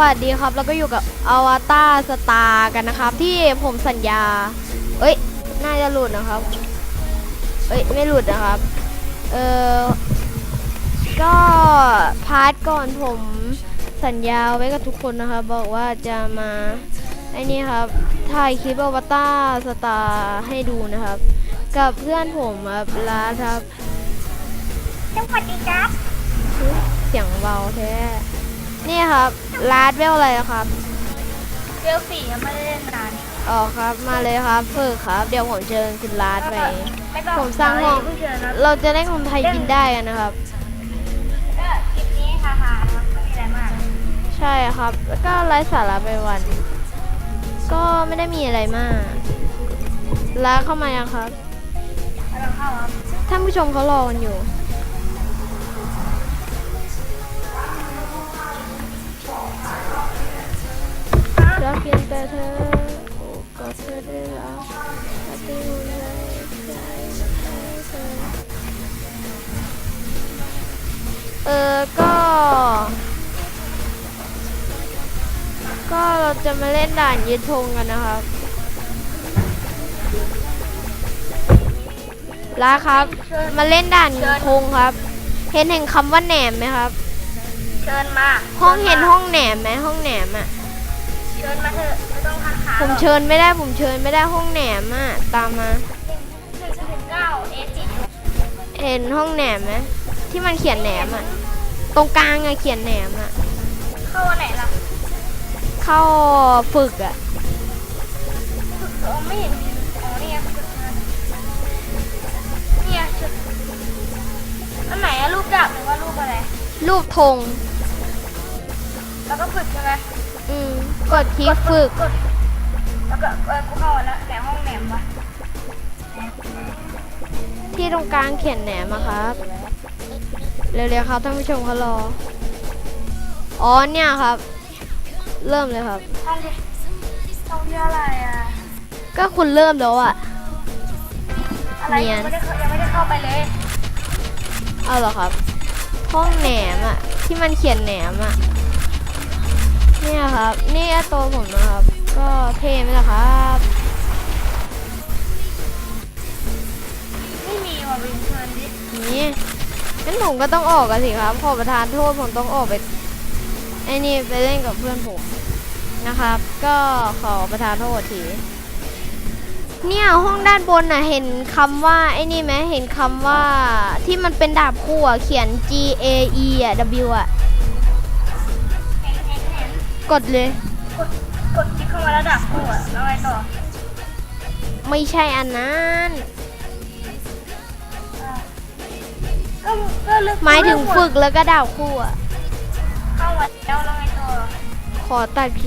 วัสดีครับ แล้วก็อยู่กับอวตารสตาร์กันนะครับ ที่ผมสัญญา เอ้ย น่าจะหลุดนะครับ เอ้ย ไม่หลุดนะครับ เออก็พาร์ทก่อนผมสัญญาไว้กับทุกคนนะครับ บอกว่าจะมาไอ้นี่ครับ ถ่ายคลิปอวตารสตาร์ให้ดูนะครับ กับเพื่อนผมครับลาครับสวัสดีครับ เสียงเบาแท้ นี่ครับลาดเวลอะไรครับ เวลสี่ยังไม่ได้เล่นนานอ๋อครับ มาเลยครับฝึกครับ เดี๋ยวผมเชิญคุณลาดไป ไม่ต้องผมสร้างห้องเพิ่งเชิญนะเราจะเล่นคนไทยกินได้กันนะครับ ก็คลิปนี้ฮาๆนะครับไม่มีอะไรมาก ใช่ครับ แล้วก็ไร้สาระไปวัน ก็ไม่ได้มีอะไรมากลาเข้ามายังครับไม่ต้องเข้าครับ ท่านผู้ชมเขารอกันอยู่ เพียงแต่เธอโอ้ก็เธอได้รักปฏิหัวใจใจให้เธอเออก็ ก็เราจะมาเล่นด่านยึดธงกันนะครับลาครับ มาเล่นด่านยึดธงครับ เห็นเห็นคำว่าแหนมไหมครับ เชิญมา ห้องเห็นห้องแหนมไหมห้องแหนมอะเชิญมาเถอะไม่ต้องคัดค้านผมเชิญไม่ได้ผมเชิญไม่ได้ห้องแหนมอะตามมาหนึ่งถึงเก้าเอจิเห็นห้องแหนมไหมที่มันเขียนแหนมอะตรงกลางอะเขียนแหนมอะเข้าวันไหนล่ะเข้าฝึกอะเออไม่เห็นมีอ๋อนี่ไงฝึกงานเนี่ยชุดอันไหนอะรูปดาบหรือว่ารูปอะไร รูปธงแล้วก็ฝึกใช่ไหม อืมกดคลิกฝึกกดแล้วก็เออกูเข้ามาแล้วแต่ห้องแหนมวะที่ตรงกลางเขียนแหนมอะครับ เร็วๆครับท่านผู้ชมเขารอ อ๋อเนี่ยครับ เริ่มเลยครับ ห้องที่ห้องที่อะไรอะก็คุณเริ่มแล้วอะ อะไรเนียยันงไม่ได้เข้ายังไม่ได้เข้าไปเลยเอาเหรอครับ ห้องแหนมอะที่มันเขียนแหนมอะ เนี่ยครับ นี่ตัวผมนะครับ ก็เท่ไหมล่ะครับ ไม่มีว่ะวินเชิญดินี่งั้นผมก็ต้องออกกันสิครับ ขอประทานโทษผมต้องออกไปไอ้นี่ไปเล่นกับเพื่อนผมนะครับ ก็ขอประทานโทษที เนี่ยห้องด้านบนน่ะเห็นคำว่าไอ้นี่ไหมเห็นคำว่าที่มันเป็นดาบคู่อะเขียน G A E อะ W อะ กดเลย กดกดคลิกเข้ามาแล้วดับหัวแล้วไงต่อไม่ใช่อันนั้นอ่าก็ก็เลือกหมายถึงฝึกแล้วก็ดาบคู่อะเข้ามาแล้วแล้วไงต่อ ขอตัดคลิป